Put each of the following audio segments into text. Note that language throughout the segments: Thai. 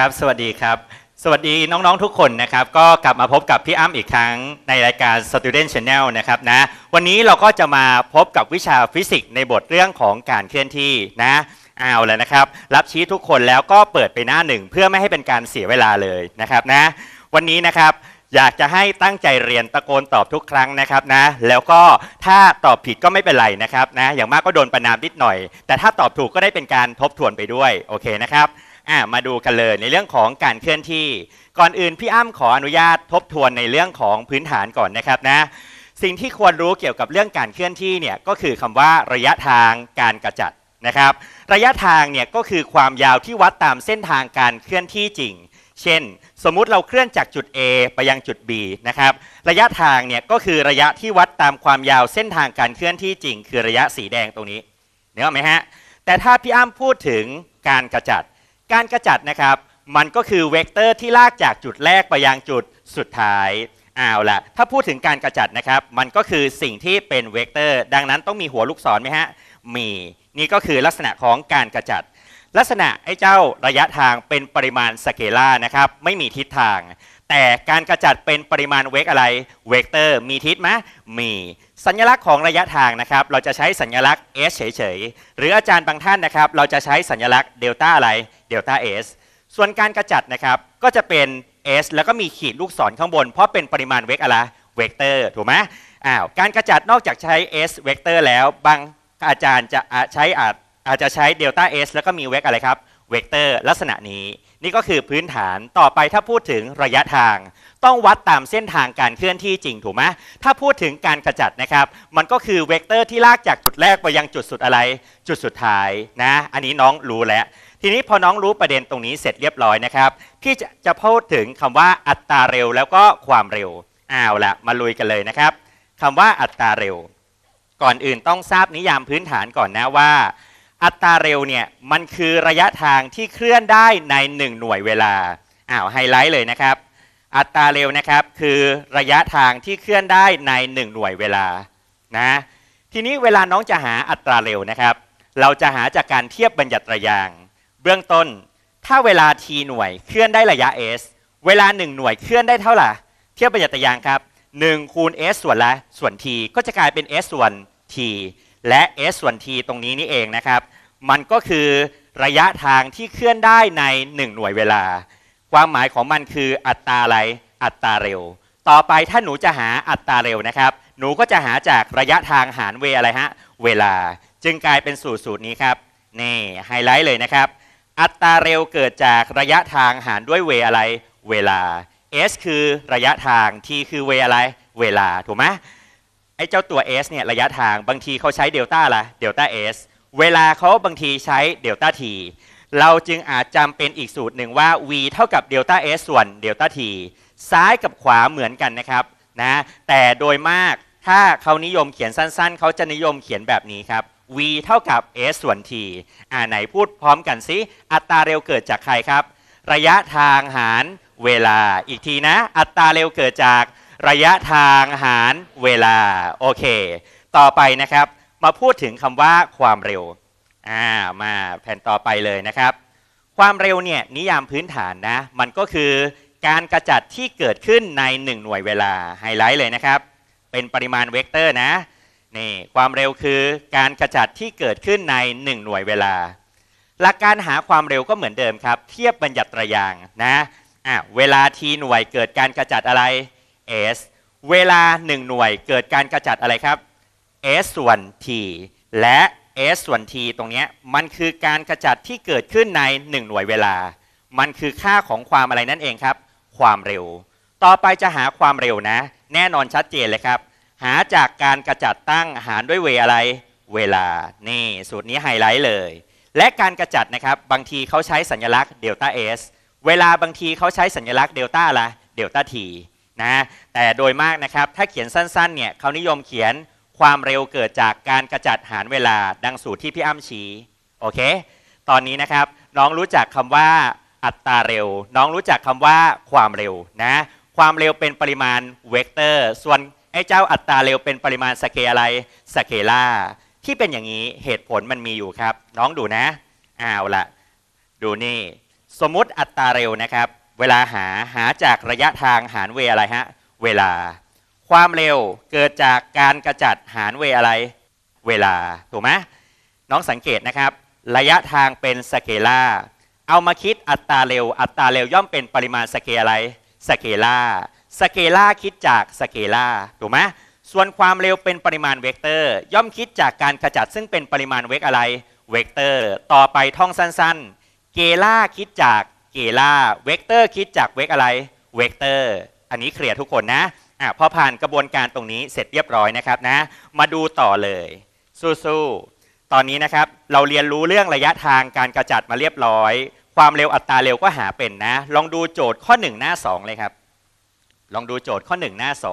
ครับ สวัสดีครับ สวัสดีน้องๆทุกคนนะครับ ก็กลับมาพบกับพี่อ้ำอีกครั้งในรายการ Student Channel นะครับนะ วันนี้เราก็จะมาพบกับวิชาฟิสิกส์ในบทเรื่องของการเคลื่อนที่นะเอาแล้วนะครับ รับชี้ทุกคนแล้วก็เปิดไปหน้าหนึ่งเพื่อไม่ให้เป็นการเสียเวลาเลยนะครับนะ วันนี้นะครับอยากจะให้ตั้งใจเรียนตะโกนตอบทุกครั้งนะครับนะ แล้วก็ถ้าตอบผิดก็ไม่เป็นไรนะครับนะ อย่างมากก็โดนประนามนิดหน่อย แต่ถ้าตอบถูกก็ได้เป็นการทบทวนไปด้วย โอเคนะครับ อะมาดูกันเลยในเรื่องของการเคลื่อนที่ ก่อนอื่นพี่อ้ำขออนุญาตทบทวนในเรื่องของพื้นฐานก่อนนะครับนะสิ่งที่ควรรู้เกี่ยวกับเรื่องการเคลื่อนที่เนี่ยก็คือคำว่าระยะทางการกระจัดนะครับ ระยะทางเนี่ยก็คือความยาวที่วัดตามเส้นทางการเคลื่อนที่จริง เช่น สมมุติเราเคลื่อนจากจุด A ไปยังจุด B นะครับระยะทางเนี่ยก็คือระยะที่วัดตามความยาวเส้นทางการเคลื่อนที่จริง คือระยะสีแดงตรงนี้เนื้อไหมฮะแต่ถ้าพี่อ้ำพูดถึงการกระจัด การกระจัดนะครับ มันก็คือเวกเตอร์ที่ลากจากจุดแรกไปยังจุดสุดท้ายเอาละถ้าพูดถึงการกระจัดนะครับ มันก็คือสิ่งที่เป็นเวกเตอร์ ดังนั้นต้องมีหัวลูกศรไหมฮะ มี นี่ก็คือลักษณะของการกระจัด ลักษณะไอ้เจ้าระยะทางเป็นปริมาณสเกลาร์นะครับ ไม่มีทิศทาง แต่การกระจัดเป็นปริมาณเวกอะไร เวกเตอร์ มีทิศไหมมี สัญลักษณ์ของระยะทางนะครับ เราจะใช้สัญลักษณ์ s เฉยๆ หรืออาจารย์บางท่านนะครับ เราจะใช้สัญลักษณ์เดลต้าอะไร เดลต้า s ส่วนการกระจัดนะครับก็จะเป็น s แล้วก็มีขีดลูกศรข้างบน เพราะเป็นปริมาณเวกอะไรเวกเตอร์ถูกไหมอ้าวการกระจัดนอกจากใช้ s เวกเตอร์แล้วบางอาจารย์จะใช้อาจอาจจะใช้เดลต้า s แล้วก็มีเวกอะไรครับเวกเตอร์ลักษณะนี้ นี่ก็คือพื้นฐานต่อไปถ้าพูดถึงระยะทาง ต้องวัดตามเส้นทางการเคลื่อนที่จริงถูกไหมถ้าพูดถึงการกระจัดนะครับ มันก็คือเวกเตอร์ที่ลากจากจุดแรกไปยังจุดสุดอะไร จุดสุดท้ายนะ อันนี้น้องรู้แล้ว ทีนี้พอน้องรู้ประเด็นตรงนี้เสร็จเรียบร้อยนะครับพี่จะจะพูดถึงคำว่าอัตราเร็วแล้วก็ความเร็วอ้าวละมาลุยกันเลยนะครับคำว่าอัตราเร็ว ก่อนอื่นต้องทราบนิยามพื้นฐานก่อนนะว่า อัตราเร็วเนี่ยมันคือระยะทางที่เคลื่อนได้ใน 1 หน่วยเวลาอ้าวไฮไลท์เลยนะครับ อัตราเร็วนะครับคือระยะทางที่เคลื่อนได้ใน 1 หน่วยเวลานะทีนี้เวลาน้องจะหาอัตราเร็วนะครับ เราจะหาจากการเทียบบัญญัติระยาง เบื้องต้น ถ้าเวลา t หน่วยเคลื่อนได้ระยะ s เวลา 1 หน่วยเคลื่อนได้เท่าไหร่ เทียบบัญญัตยางครับ1คูณ s ส่วนละส่วน t ก็จะกลายเป็น s ส่วน t และ s ส่วน t ตรงนี้นี่เองนะครับ มันก็คือระยะทางที่เคลื่อนได้ใน 1 หน่วยเวลา ความหมายของมันคืออัตราอะไร อัตราเร็ว ต่อไปถ้าหนูจะหาอัตราเร็วนะครับ หนูก็จะหาจากระยะทางหารเวอะไรฮะ เวลา จึงกลายเป็นสูตรสูตรนี้ครับ นี่ไฮไลท์เลยนะครับ อัตราเร็วเกิดจากระยะทางหารด้วยเวอะไร เวลา s คือระยะทาง t คือเวอะไร เวลา ถูกไหมไอ้เจ้าตัว s เนี่ยระยะทางบางทีเขาใช้เดลต้าละเดลต้า s เวลาเขาบางทีใช้เดลต้า t เราจึงอาจจำเป็นอีกสูตรหนึ่งว่า v เท่ากับเดลต้า s ส่วนเดลต้า t ซ้ายกับขวาเหมือนกันนะครับนะแต่โดยมากถ้าเขานิยมเขียนสั้นๆ เขาจะนิยมเขียนแบบนี้ครับ v เท่ากับ s ส่วน t อ่าไหนพูดพร้อมกันสิอัตราเร็วเกิดจากใครครับ ระยะทางหารเวลา อีกทีนะ อัตราเร็วเกิดจากระยะทางหารเวลา โอเค ต่อไปนะครับ มาพูดถึงคำว่าความเร็ว อ่า มาแผ่นต่อไปเลยนะครับ ความเร็วเนี่ยนิยามพื้นฐานนะ มันก็คือการกระจัดที่เกิดขึ้นใน 1 หน่วยเวลา ไฮไลท์เลยนะครับ เป็นปริมาณเวกเตอร์นะ นี่ความเร็วคือการกระจัดที่เกิดขึ้นใน 1 หน่วยเวลา หลักการหาความเร็วก็เหมือนเดิมครับ เทียบบัญญัติระยางนะอะเวลา t หน่วยเกิดการกระจัดอะไร s เวลา 1 หน่วยเกิดการกระจัดอะไรครับ s ส่วน t และ s ส่วน t ตรงนี้มันคือการกระจัดที่เกิดขึ้นใน 1 หน่วยเวลา มันคือค่าของความอะไรนั่นเองครับ ความเร็ว ต่อไปจะหาความเร็วนะ แน่นอนชัดเจนเลยครับ หาจากการกระจัดตั้งหารด้วยเวอะไร เวลา นี่ สูตรนี้ไฮไลท์เลย และการกระจัดนะครับ บางทีเขาใช้สัญลักษณ์เดลต้า s เวลาบางทีเขาใช้สัญลักษณ์เดลต้าละเดลต้า t นะแต่โดยมากนะครับ ถ้าเขียนสั้นๆเนี่ยเขานิยมเขียนความเร็วเกิดจากการกระจัดหารเวลาดังสูตรที่พี่อ้ำชี้โอเค ตอนนี้นะครับ น้องรู้จักคำว่าอัตราเร็ว น้องรู้จักคำว่าความเร็วนะความเร็วเป็นปริมาณเวกเตอร์ ส่วน ไอ้เจ้าอัตราเร็วเป็นปริมาณสเกลอะไรสเกล่าที่เป็นอย่างนี้เหตุผลมันมีอยู่ครับ น้องดูนะอ้าวละดูนี่ สมมุติอัตราเร็วนะครับ เวลาหาหาจากระยะทางหารเวอะไรฮะเวลา ความเร็วเกิดจากการกระจัดหารเวอะไร เวลาถูกไหมน้องสังเกตนะครับ ระยะทางเป็นสเกล่าเอามาคิดอัตราเร็ว อัตราเร็วย่อมเป็นปริมาณสเกลอะไรสเกล่า สเกลาคิดจากสเกลาถูกไหมส่วนความเร็วเป็นปริมาณเวกเตอร์ ย่อมคิดจากการกระจัดซึ่งเป็นปริมาณเวกอะไรเวกเตอร์ ต่อไปท่องสั้นๆ เกลาคิดจากเกลาเวกเตอร์คิดจากเวกอะไรเวกเตอร์ อันนี้เคลียร์ทุกคนนะอะพอผ่านกระบวนการตรงนี้เสร็จเรียบร้อยนะครับนะ มาดูต่อเลย สู้ๆตอนนี้นะครับเราเรียนรู้เรื่องระยะทางการกระจัดมาเรียบร้อย ความเร็วอัตราเร็วก็หาเป็นนะ ลองดูโจทย์ข้อ 1 หน้า 2 เลยครับ ลองดูโจทย์ข้อ 1 หน้า 2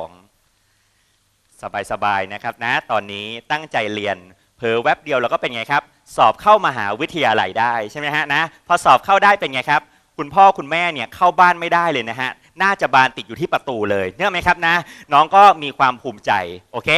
สบายๆนะครับนะตอนนี้ตั้งใจเรียนเผลอแวบเดียวเราก็เป็นไงครับ สอบเข้ามหาวิทยาลัยได้ใช่ไหมฮะนะพอสอบเข้าได้เป็นไงครับ คุณพ่อคุณแม่เนี่ยเข้าบ้านไม่ได้เลยนะฮะ น่าจะบานติดอยู่ที่ประตูเลยเนื่องไหมครับนะ น้องก็มีความภูมิใจโอเค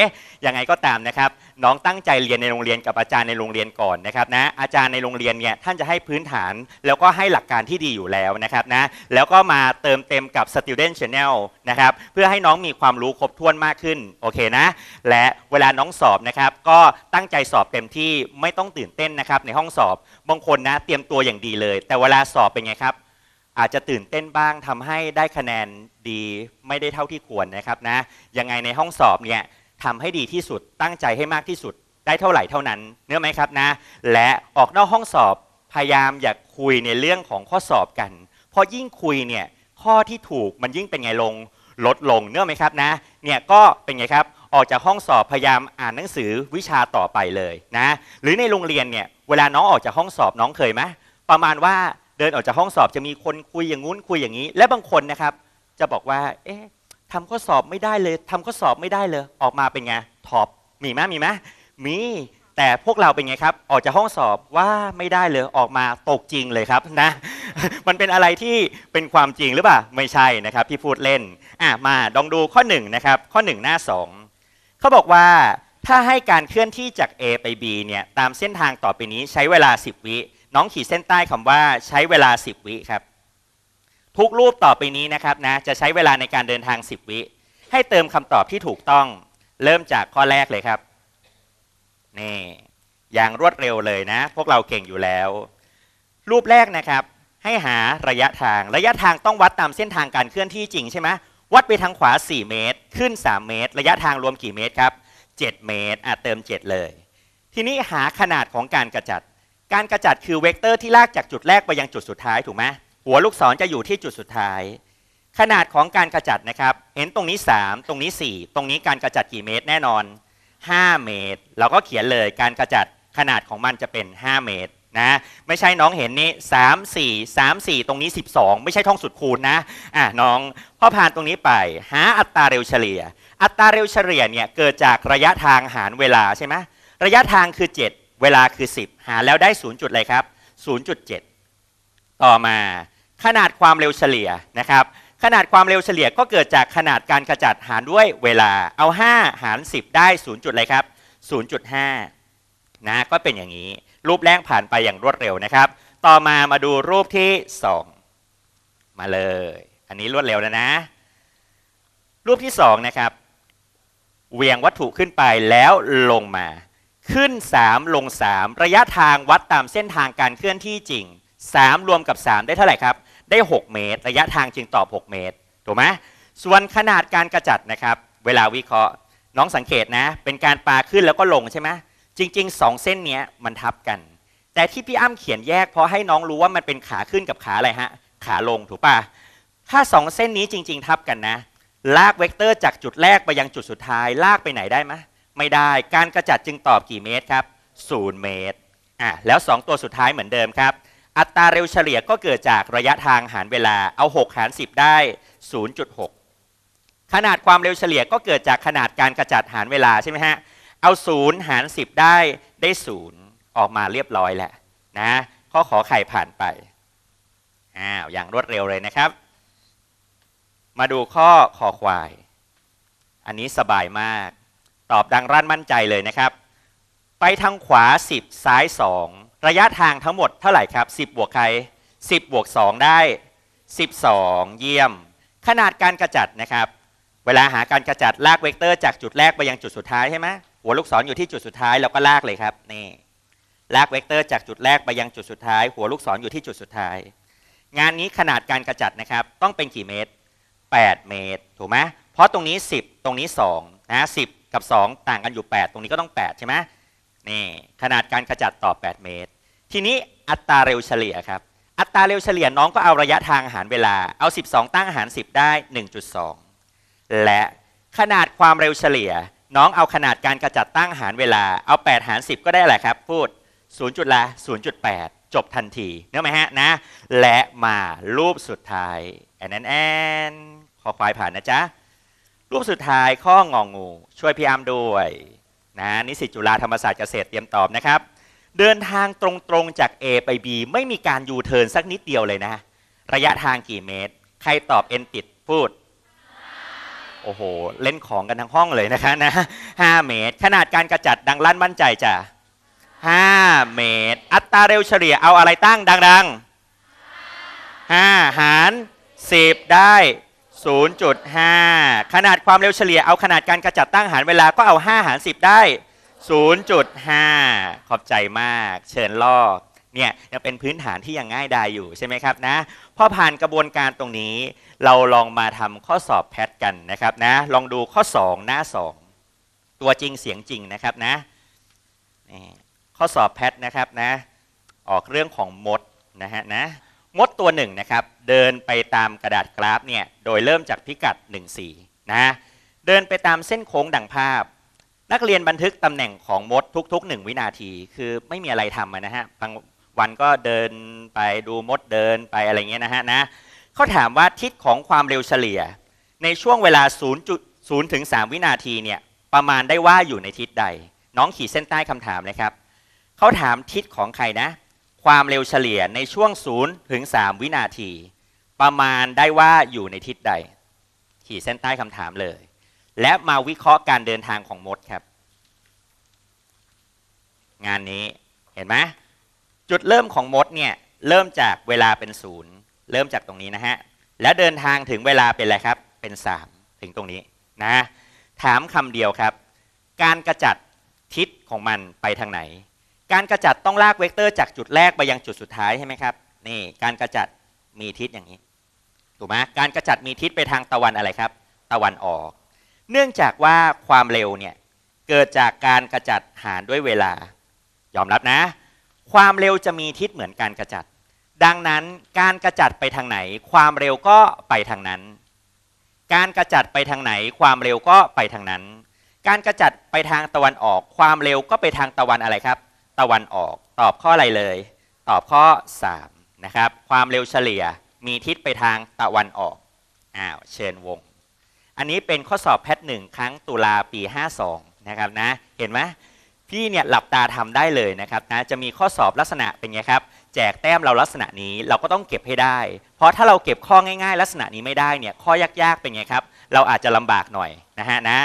ยังไงก็ตามนะครับ น้องตั้งใจเรียนในโรงเรียนกับอาจารย์ในโรงเรียนก่อนนะครับนะอาจารย์ในโรงเรียนเนี่ยท่านจะให้พื้นฐาน แล้วก็ให้หลักการที่ดีอยู่แล้วนะครับนะแล้วก็มาเติมเต็มกับ Student Channel นะครับเพื่อให้น้องมีความรู้ครบถ้วนมากขึ้นโอเคนะ และเวลาน้องสอบนะครับ ก็ตั้งใจสอบเต็มที่ไม่ต้องตื่นเต้นนะครับในห้องสอบบางคนนะเตรียมตัวอย่างดีเลย แต่เวลาสอบเป็นไงครับ อาจจะตื่นเต้นบ้างทำให้ได้คะแนนดีไม่ได้เท่าที่ควรนะครับนะยังไงในห้องสอบเนี่ยทำให้ดีที่สุดตั้งใจให้มากที่สุดได้เท่าไหร่เท่านั้นเนื้อไหมครับนะ และออกนอกห้องสอบพยายามอย่าคุยในเรื่องของข้อสอบกันเพราะยิ่งคุยเนี่ยข้อที่ถูกมันยิ่งเป็นไงลงลดลงเนื้อไหมครับนะเนี่ยก็เป็นไงครับออกจากห้องสอบพยายามอ่านหนังสือวิชาต่อไปเลยนะหรือในโรงเรียนเนี่ยเวลาน้องออกจากห้องสอบน้องเคยไหมประมาณว่า เดินออกจากห้องสอบจะมีคนคุยอย่างงู้นคุยอย่างนี้ และบางคนนะครับ จะบอกว่า เอ๊ะทำข้อสอบไม่ได้เลยทำข้อสอบไม่ได้เลย ออกมาเป็นไงท็อปมีไหมมีไหมมีแต่พวกเราเป็นไงครับ ออกจากห้องสอบว่าไม่ได้เลยออกมาตกจริงเลยครับนะ มันเป็นอะไรที่เป็นความจริงหรือเปล่าไม่ใช่นะครับที่พูดเล่นอะมาลองดูข้อหนึ่งนะครับข้อหนึ่งหน้าสองเขาบอกว่าถ้าให้การเคลื่อนที่จาก A ไป B เนี่ยตามเส้นทางต่อไปนี้ใช้เวลา 10 วิ น้องขีดเส้นใต้คำว่าใช้เวลา 10 วิครับ ทุกรูปต่อไปนี้นะครับนะจะใช้เวลาในการเดินทาง 10 วิ ให้เติมคำตอบที่ถูกต้อง เริ่มจากข้อแรกเลยครับนี่อย่างรวดเร็วเลยนะ พวกเราเก่งอยู่แล้ว รูปแรกนะครับ ให้หาระยะทางระยะทางต้องวัดตามเส้นทางการเคลื่อนที่จริงใช่ไหมวัดไปทางขวา 4 เมตร ขึ้น 3 เมตร ระยะทางรวมกี่เมตรครับ 7 เมตรอะเติม 7 เลย ทีนี้หาขนาดของการกระจัด การกระจัดคือเวกเตอร์ที่ลากจากจุดแรกไปยังจุดสุดท้ายถูกไหมหัวลูกศรจะอยู่ที่จุดสุดท้าย ขนาดของการกระจัดนะครับ เห็นตรงนี้ 3 ตรงนี้ 4 ตรงนี้การกระจัดกี่เมตรแน่นอน 5 เมตร เราก็เขียนเลยการกระจัดขนาดของมันจะเป็น 5 เมตรนะไม่ใช่น้องเห็นนี่3 4 3 4 ตรงนี้ 12 ไม่ใช่ท่องสุดคูณนะอะน้องพอผ่านตรงนี้ไปหาอัตราเร็วเฉลี่ย อัตราเร็วเฉลี่ยเนี่ยเกิดจากระยะทางหารเวลาใช่ไหมระยะทางคือ 7 เวลาคือ 10 หาแล้วได้0จุดอะไรครับ 0.7 ต่อมาขนาดความเร็วเฉลี่ยนะครับ ขนาดความเร็วเฉลี่ยก็เกิดจากขนาดการกระจัดหารด้วยเวลาเอา 5 หาร 10 ได้0จุดอะไรครับ 0.5 นะก็เป็นอย่างนี้ รูปแรกผ่านไปอย่างรวดเร็วนะครับ ต่อมามาดูรูปที่ 2 มาเลย อันนี้รวดเร็วแล้วนะ รูปที่ 2 นะครับเหวียงวัตถุขึ้นไปแล้วลงมา ขึ้น 3 ลง 3 ระยะทางวัดตามเส้นทางการเคลื่อนที่จริง 3 รวมกับ 3 ได้เท่าไหร่ครับ ได้ 6 เมตร ระยะทางจึงตอบ 6 เมตร ถูกไหมส่วนขนาดการกระจัดนะครับ เวลาวิเคราะห์ น้องสังเกตนะ เป็นการปาขึ้นแล้วก็ลงใช่ไหมจริง ๆ 2 เส้นนี้มันทับกัน แต่ที่พี่อ้ำเขียนแยกเพราะให้น้องรู้ว่ามันเป็นขาขึ้นกับขาอะไรฮะ ขาลงถูกปะถ้า 2 เส้นนี้จริง ๆ ทับกันนะ ลากเวกเตอร์จากจุดแรกไปยังจุดสุดท้าย ลากไปไหนได้ไหม ไม่ได้การกระจัดจึงตอบกี่เมตรครับ 0 เมตรอะแล้ว 2 ตัวสุดท้ายเหมือนเดิมครับ อัตราเร็วเฉลี่ยก็เกิดจากระยะทางหารเวลาเอา 6 หาร 10 ได้ 0.6 ขนาดความเร็วเฉลี่ยก็เกิดจากขนาดการกระจัดหารเวลาใช่ไหมฮะเอา 0 หาร 10 ได้ได้ 0 ออกมาเรียบร้อยแหละนะข้อขอไข่ผ่านไปอ้าวอย่างรวดเร็วเลยนะครับ มาดูข้อคอควาย อันนี้สบายมาก ตอบดังรั่นมั่นใจเลยนะครับ ไปทางขวา 10 ซ้าย 2 ระยะทางทั้งหมดเท่าไหร่ครับ 10 บวกใคร 10 บวก 2 ได้ 12 เยี่ยม ขนาดการกระจัดนะครับ เวลาหาการกระจัดลากเวกเตอร์จากจุดแรกไปยังจุดสุดท้ายใช่ไหมหัวลูกศรอยู่ที่จุดสุดท้ายเราก็ลากเลยครับนี่ลากเวกเตอร์จากจุดแรกไปยังจุดสุดท้าย หัวลูกศรอยู่ที่จุดสุดท้าย งานนี้ขนาดการกระจัดนะครับ ต้องเป็นกี่เมตร 8 เมตร ถูกไหมเพราะตรงนี้ 10 ตรงนี้2นะ10 กับ 2 ต่างกันอยู่ 8 ตรงนี้ก็ต้อง 8 ใช่ไหมนี่ขนาดการกระจัดต่อ 8 เมตร ทีนี้อัตราเร็วเฉลี่ยครับ อัตราเร็วเฉลี่ยน้องก็เอาระยะทางหารเวลาเอา 12 ตั้งหาร 10 ได้ 1.2 และขนาดความเร็วเฉลี่ย น้องเอาขนาดการกระจัดตั้งหารเวลาเอา 8 หาร 10 ก็ได้แหละครับ พูด 0จุดละ0.8 จบทันทีเนื้อไหมฮะนะ และมารูปสุดท้ายแอนแอนแอนขอควายผ่านนะจ๊ะ รูปสุดท้ายข้ององู ช่วยพี่อามด้วยนะนิสิตจุฬาธรรมศาสตร์เกษตรเตรียมตอบนะครับ เดินทางตรงๆจาก A ไป B ไม่มีการยูเทิร์นสักนิดเดียวเลยนะ ระยะทางกี่เมตร ใครตอบ N ติดพูดโอ้โห เล่นของกันทั้งห้องเลยนะคะนะ 5 เมตร ขนาดการกระจัดดังลั่นมั่นใจจ้ะ 5 เมตร อัตราเร็วเฉลี่ยเอาอะไรตั้งดังๆ5หาร 10 ได้ 0.5 ขนาดความเร็วเฉลี่ยเอาขนาดการกระจัดตั้งหารเวลาก็เอา 5 หาร 10 ได้ 0.5 ขอบใจมาก เชิญลอกเนี่ยยังเป็นพื้นฐานที่ยังง่ายดายอยู่ใช่ไหมครับนะพอผ่านกระบวนการตรงนี้ เราลองมาทำข้อสอบแพทกันนะครับนะลองดูข้อ 2 หน้า 2 ตัวจริงเสียงจริงนะครับนะข้อสอบแพทนะครับนะออกเรื่องของมดนะฮะนะ มดตัวหนึ่งนะครับ เดินไปตามกระดาษกราฟเนี่ยโดยเริ่มจากพิกัด 14 นะเดินไปตามเส้นโค้งดังภาพ นักเรียนบันทึกตำแหน่งของมดทุก ๆ 1 วินาที คือไม่มีอะไรทำนะฮะบางวันก็เดินไปดูมดเดินไปอะไรเงี้ยนะฮะนะเขาถามว่าทิศของความเร็วเฉลี่ย ในช่วงเวลา 0.0ถึง3วินาทีเนี่ยประมาณได้ว่าอยู่ในทิศใด น้องขีดเส้นใต้คำถามเลยครับเขาถามทิศของใครนะ ความเร็วเฉลี่ยในช่วง 0 ถึง 3 วินาที ประมาณได้ว่าอยู่ในทิศใด ขีดเส้นใต้คำถามเลย และมาวิเคราะห์การเดินทางของมดครับ งานนี้เห็นไหมจุดเริ่มของมดเนี่ยเริ่มจากเวลาเป็นศูนย์เริ่มจากตรงนี้นะฮะ แล้วเดินทางถึงเวลาเป็นอะไรครับ เป็น 3 ถึงตรงนี้นะถามคำเดียวครับ การกระจัดทิศของมันไปทางไหน การกระจัดต้องลากเวกเตอร์จากจุดแรกไปยังจุดสุดท้ายใช่ไหมครับนี่การกระจัดมีทิศอย่างนี้ถูกไหมการกระจัดมีทิศไปทางตะวันอะไรครับ ตะวันออก เนื่องจากว่าความเร็วเนี่ยเกิดจากการกระจัดหารด้วยเวลา ยอมรับนะ ความเร็วจะมีทิศเหมือนการกระจัด ดังนั้นการกระจัดไปทางไหน ความเร็วก็ไปทางนั้น การกระจัดไปทางไหน ความเร็วก็ไปทางนั้น การกระจัดไปทางตะวันออก ความเร็วก็ไปทางตะวันอะไรครับ ตะวันออก ตอบข้ออะไรเลย ตอบข้อ 3 นะครับ ความเร็วเฉลี่ยมีทิศไปทางตะวันออกอ้าวเชิญวง อันนี้เป็นข้อสอบแพทหนึ่งครั้งตุลาปี 52 นะครับนะ เห็นไหมพี่เนี่ยหลับตาทำได้เลยนะครับนะจะมีข้อสอบลักษณะเป็นไงครับ แจกแต้มเราลักษณะนี้เราก็ต้องเก็บให้ได้ เพราะถ้าเราเก็บข้อง่ายๆ ลักษณะนี้ไม่ได้เนี่ยข้อยากๆเป็นไงครับ เราอาจจะลำบากหน่อยนะฮะนะ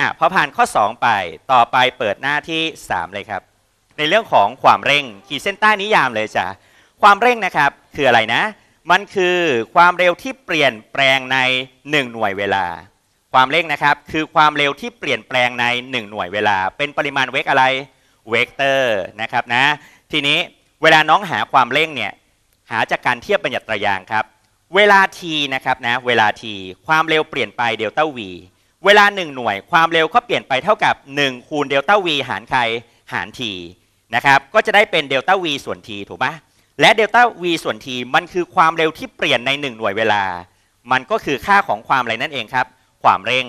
อะพอผ่านข้อ 2 ไปต่อไปเปิดหน้าที่ 3 เลยครับ ในเรื่องของความเร่งขีดเส้นใต้นิยามเลยจ้ะความเร่งนะครับคืออะไรนะ มันคือความเร็วที่เปลี่ยนแปลงใน 1 หน่วยเวลา ความเร่งนะครับคือความเร็วที่เปลี่ยนแปลงใน 1 หน่วยเวลา เป็นปริมาณเวกอะไรเวกเตอร์นะครับนะทีนี้เวลาน้องหาความเร่งเนี่ยหาจากการเทียบบัญญัติตรายางครับ เวลา t นะครับนะเวลา t ความเร็วเปลี่ยนไปเดลต้า v เวลา 1 หน่วยความเร็วก็เปลี่ยนไปเท่ากับ 1 คูณเดลต้า v หารใครหาร t นะครับก็จะได้เป็นเดลต้า v ส่วน t ถูกไหมและเดลต้า v ส่วน t มันคือความเร็วที่เปลี่ยนใน 1 หน่วยเวลา มันก็คือค่าของความอะไรนั่นเองครับ ความเร่ง